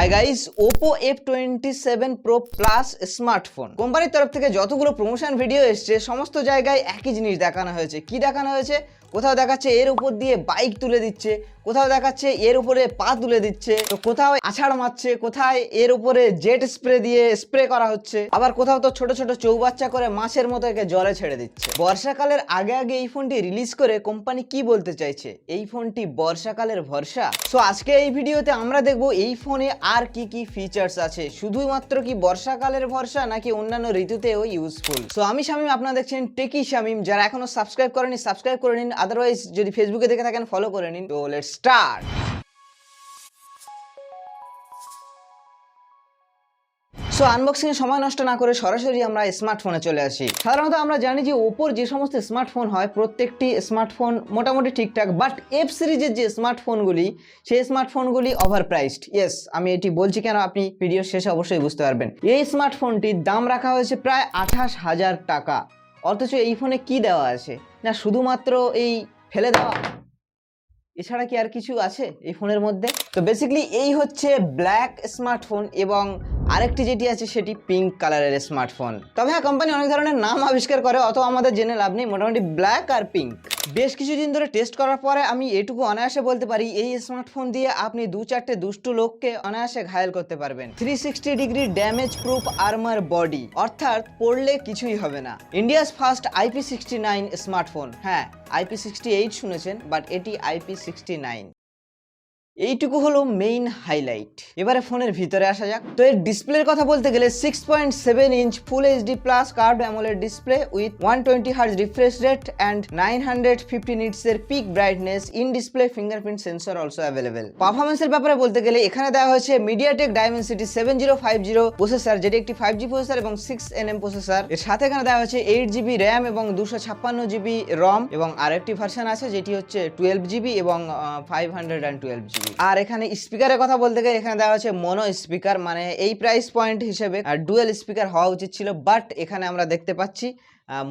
Hi guys Oppo F twenty seven pro plus smartphone কোম্পানির তরফ থেকে যতগুলো প্রমোশন ভিডিও এসছে, সমস্ত জায়গায় একই জিনিস দেখানো হয়েছে। কি দেখানো হয়েছে? কোথাও দেখাচ্ছে, এর উপর দিয়ে বাইক তুলে দিচ্ছে। কোথাও দেখাচ্ছে, এর উপরে পা তুলে দিচ্ছে, তো কোথাও আছাড় মারছে, কোথায় এর উপরে জেট স্প্রে দিয়ে স্প্রে করা হচ্ছে, আবার কোথাও তো ছোট ছোট চৌবাচ্চা করে মাছের মতো একে জলে ছেড়ে দিচ্ছে। বর্ষাকালের আগে আগে এই ফোনটি রিলিজ করে কোম্পানি কি বলতে চাইছে? এই ফোনটি বর্ষাকালের ভরসা? সো আজকে এই ভিডিওতে আমরা দেখব এই ফোনে আর কি কি ফিচার্স আছে। শুধুমাত্র কি বর্ষাকালের ভরসা, নাকি অন্যান্য ঋতুতেও ইউজফুল সো আমি শামিম, আপনারা দেখছেন টেকি শামিম। যারা এখনও সাবস্ক্রাইব করেনি সাবস্ক্রাইব করে নিন। আদারওয়াইজ যদি ফেসবুকে দেখে থাকেন ফলো করে নিন। তো লেটস স্টার্ট সো আনবক্সিং সময় নষ্ট না করে সরাসরি আমরা স্মার্টফোনে চলে আসি। সাধারণত আমরা জানি যে ওপোর যে সমস্ত স্মার্টফোন হয়, প্রত্যেকটি স্মার্টফোন মোটামুটি ঠিকঠাক বাট এফ সিরিজের যে স্মার্টফোনগুলি সেই স্মার্টফোনগুলি ওভার প্রাইসড ইয়েস আমি এটি বলছি কেন আপনি ভিডিওর শেষে অবশ্যই বুঝতে পারবেন। এই স্মার্টফোনটির দাম রাখা হয়েছে প্রায় আঠাশ হাজার টাকা। অথচ এই ফোনে কি দেওয়া আছে? না, শুধুমাত্র এই ফেলে দেওয়া? এছাড়া কি আর কিছু আছে এই ফোনের মধ্যে? তো বেসিক্যালি এই হচ্ছে ব্ল্যাক স্মার্টফোন এবং আরেকটি যেটি আছে সেটি পিঙ্ক কালারের স্মার্টফোন তবে হ্যাঁ কোম্পানি অনেক ধরনের নাম আবিষ্কার করে, অত আমাদের জেনে লাভ নেই, মোটামুটি ব্ল্যাক আর পিঙ্ক বেশ কিছুদিন ধরে টেস্ট করার পরে আমি এটুকু অনায়াসে বলতে পারি, এই স্মার্টফোন দিয়ে আপনি দু চারটে দুষ্টু লোককে অনায়াসে ঘায়েল করতে পারবেন। Three sixty degree damage proof armour body অর্থাৎ পড়লে কিছুই হবে না। India's first IP sixty nine smartphone হ্যাঁ আইপি সিক্সটি এইট শুনেছেন বাট এটি আইপি সিক্সটি নাইন এইটুকু হলো মেইন হাইলাইট এবারে ফোনের ভিতরে আসা যাক। তো এর ডিসপ্লের কথা বলতে গেলে six point seven inch full HD plus curve AMOLED display with one twenty hertz refresh rate and nine hundred fifty নিটসের peak brightness in display fingerprint sensor also available পারফরমেন্সের ব্যাপারে বলতে গেলে এখানে দেওয়া হয়েছে MediaTek Dimensity seven zero five zero processor যেটি একটি five G processor এবং সিক্স এন এম প্রসেসর এর সাথে এখানে দেওয়া হয়েছে এইট জিবি র্যাম এবং দুশো ছাপ্পান্ন জিবি রম এবং আরেকটি ভার্সন আছে, যেটি হচ্ছে টুয়েলভ জিবি এবং five hundred and twelve GB আর এখানে স্পিকারের কথা বলতে গেলে এখানে দেওয়া হচ্ছে মনো স্পিকার মানে এই প্রাইস পয়েন্ট হিসেবে ডুয়েল স্পিকার হওয়া উচিত ছিল বাট এখানে আমরা দেখতে পাচ্ছি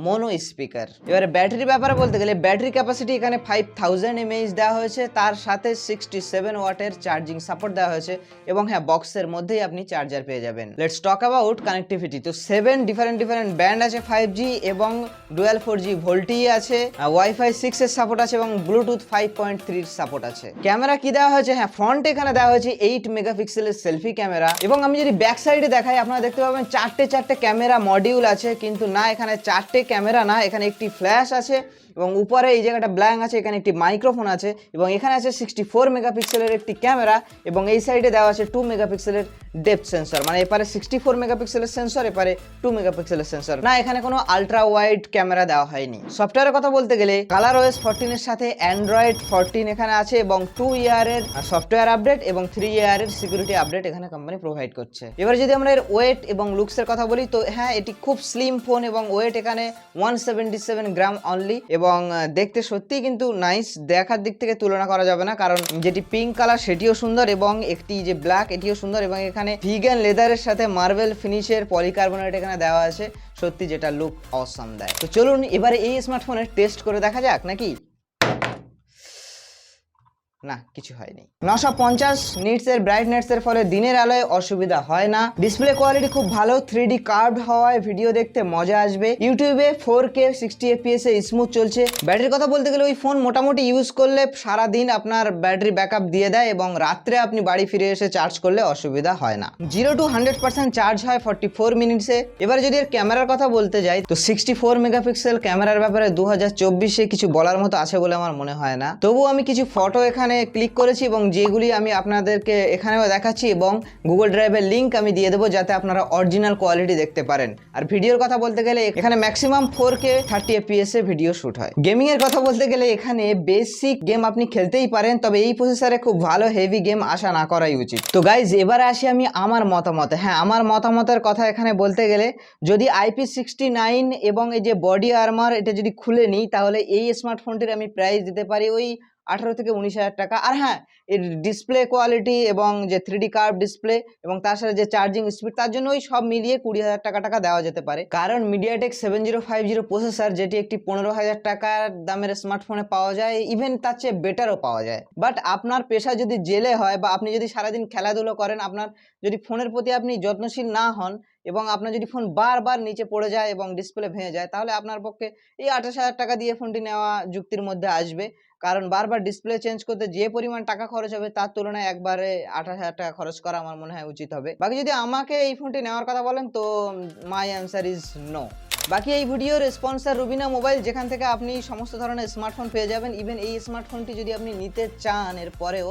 মনো স্পিকার এবারে ব্যাটারির ব্যাপারে বলতে গেলে ব্যাটারি ক্যাপাসিটি এখানে ফাইভ থাউজেন্ড এমএইচ দেওয়া হয়েছে, তার সাথে সিক্সটি সেভেন ওয়াটের চার্জিং সাপোর্ট দেওয়া হয়েছে এবং হ্যাঁ বক্সের মধ্যেই আপনি চার্জার পেয়ে যাবেন। লেটস টক অ্যাবাউট কানেক্টিভিটি তো সেভেন ডিফারেন্ট ডিফারেন্ট ব্যান্ড আছে ফাইভ জি এবং ডুয়েল ফোর জি ভোল্টি আছে ওয়াইফাই সিক্স এর সাপোর্ট আছে এবং ব্লুটুথ ফাইভ পয়েন্ট থ্রির সাপোর্ট আছে। ক্যামেরা কি দেওয়া হয়েছে? হ্যাঁ ফ্রন্ট এখানে দেওয়া হয়েছে এইট মেগাপিক্সেলের সেলফি ক্যামেরা এবং আমি যদি ব্যাক সাইডে দেখাই, আপনারা দেখতে পাবেন চারটে চারটে ক্যামেরা মডিউল আছে, কিন্তু না, এখানে চারটে ক্যামেরা না এখানে একটি ফ্ল্যাশ আছে। এবং উপরে এই জায়গাটা ব্ল্যাঙ্ক আছে, এখানে একটি মাইক্রোফোন আছে এবং এখানে আছে সিক্সটি ফোর মেগাপিক্সেলের একটি ক্যামেরা এবং এই সাইডে দেওয়া আছে টু মেগাপিক্সেলের ডেপথ সেন্সর মানে এপারে সিক্সটি ফোর মেগাপিক্সেলের সেন্সর এপারে টু মেগাপিক্সেলের সেন্সর না, এখানে কোনো আলট্রা ওয়াইড ক্যামেরা দেওয়া হয়নি। সফটওয়্যারের কথা বলতে গেলে কালার ওএস ফোরটিনের সাথে অ্যান্ড্রয়েড ফোরটিন এখানে আছে এবং টু ইয়ারের সফটওয়্যার আপডেট এবং থ্রি ইয়ারের সিকিউরিটি আপডেট এখানে কোম্পানি প্রোভাইড করছে। এবার যদি আমরা এর ওয়েট এবং লুকসের কথা বলি, তো হ্যাঁ এটি খুব স্লিম ফোন এবং ওয়েট এখানে one seventy seven gram only এবং আহ, দেখতে সত্যিই কিন্তু নাইস দেখার দিক থেকে তুলনা করা যাবে না। কারণ যেটি পিঙ্ক কালার সেটিও সুন্দর এবং একটি যে ব্ল্যাক এটিও সুন্দর এবং এখানে ভিগান লেদারের সাথে মার্বেল ফিনিশের পলিকার্বনেট এখানে দেওয়া আছে। সত্যি যেটা লুক অসম দেয়। তো চলুন এবারে এই স্মার্টফোনের টেস্ট করে দেখা যাক নাকি? না, কিছু হয়নি। নশো পঞ্চাশ নিটস এর ব্রাইটনেস এর ফলে দিনের আলোয় অসুবিধা হয় না। ডিসপ্লে কোয়ালিটি খুব ভালো থ্রি ডি কার্ভ হওয়ায় ভিডিও দেখতে মজা আসবে। ইউটিউবে ফোর কে, সিক্সটি এফপিএস এ স্মুথ চলছে। ব্যাটারির কথা বলতে গেলে ওই ফোন মোটামুটি ইউজ করলে সারা দিন আপনার ব্যাটারি ব্যাকআপ দিয়ে দেয় এবং রাত্রে আপনি বাড়ি ফিরে এসে চার্জ করলে অসুবিধা হয় না। Zero to hundred percent charge হয় ফর্টি ফোর মিনিটসে এবার যদি এর ক্যামেরার কথা বলতে যাই, তো সিক্সটি ফোর মেগাপিক্সেল ক্যামেরার ব্যাপারে দু হাজার চব্বিশে কিছু বলার মতো আছে বলে আমার মনে হয় না। তবুও আমি কিছু ফটো এখানে ক্লিক করেছি এবং যেগুলি আমি আপনাদেরকে এখানেও দেখাচ্ছি এবং গুগল ড্রাইভের লিঙ্ক আমি দিয়ে দেবো যাতে আপনারা অরিজিনাল কোয়ালিটি দেখতে পারেন। আর ভিডিওর কথা বলতে গেলে এখানে maximum four K thirty FPS এ ভিডিও শুট হয়। গেমিং এর কথা বলতে গেলে এখানে বেসিক গেম আপনি খেলতেই পারেন, তবে এই প্রসেসরে খুব ভালো হেভি গেম আশা না করাই উচিত। তো গাইজ এবারে আসি আমি আমার মতামতে। হ্যাঁ আমার মতামতের কথা এখানে বলতে গেলে যদি আইপি সিক্সটি নাইন এবং এই যে বডি আর্মার এটা যদি খুলে নিই, তাহলে এই স্মার্টফোনটির আমি প্রাইস দিতে পারি ওই আঠারো থেকে উনিশ হাজার টাকা। আর হ্যাঁ এর ডিসপ্লে কোয়ালিটি এবং যে থ্রি ডি কার্ভ ডিসপ্লে এবং তার সাথে যে চার্জিং স্পিড তার জন্য ওই সব মিলিয়ে কুড়ি হাজার টাকা টাকা দেওয়া যেতে পারে। কারণ MediaTek seven zero five zero processor যেটি একটি পনেরো হাজার টাকার দামের স্মার্টফোনে পাওয়া যায় ইভেন তার চেয়ে বেটারও পাওয়া যায়। বাট আপনার পেশা যদি জেলে হয় বা আপনি যদি সারাদিন খেলাধুলো করেন, আপনার যদি ফোনের প্রতি আপনি যত্নশীল না হন এবং আপনার যদি ফোন বারবার নিচে পড়ে যায় এবং ডিসপ্লে ভেঙে যায়, তাহলে আপনার পক্ষে এই আঠাশ হাজার টাকা দিয়ে ফোনটি নেওয়া যুক্তির মধ্যে আসবে। কারণ বারবার ডিসপ্লে চেঞ্জ করতে যে পরিমাণ টাকা খরচ হবে, তার তুলনায় একবারে আঠাশ হাজার টাকা খরচ করা আমার মনে হয় উচিত হবে। বাকি যদি আমাকে এই ফোনটি নেওয়ার কথা বলেন, তো মাই অ্যান্সার ইজ নো বাকি এই ভিডিওর স্পন্সার রুবিনা মোবাইল, যেখান থেকে আপনি সমস্ত ধরনের স্মার্টফোন পেয়ে যাবেন। ইভেন এই স্মার্টফোনটি যদি আপনি নিতে চান এর পরেও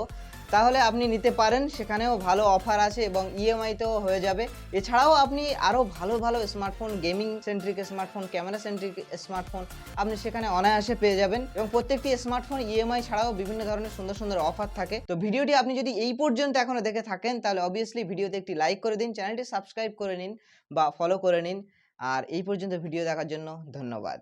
তাহলে আপনি নিতে পারেন, সেখানেও ভালো অফার আছে এবং ইএমআইতেও হয়ে যাবে। এছাড়াও আপনি আরও ভালো ভালো smartphone gaming centric smartphone camera centric smartphone আপনি সেখানে অনায়াসে পেয়ে যাবেন এবং প্রত্যেকটি স্মার্টফোন ইএমআই ছাড়াও বিভিন্ন ধরনের সুন্দর সুন্দর অফার থাকে। তো ভিডিওটি আপনি যদি এই পর্যন্ত এখনও দেখে থাকেন, তাহলে অবভিয়াসলি ভিডিওতে একটি লাইক করে দিন চ্যানেলটি সাবস্ক্রাইব করে নিন বা ফলো করে নিন। আর এই পর্যন্ত ভিডিও দেখার জন্য ধন্যবাদ।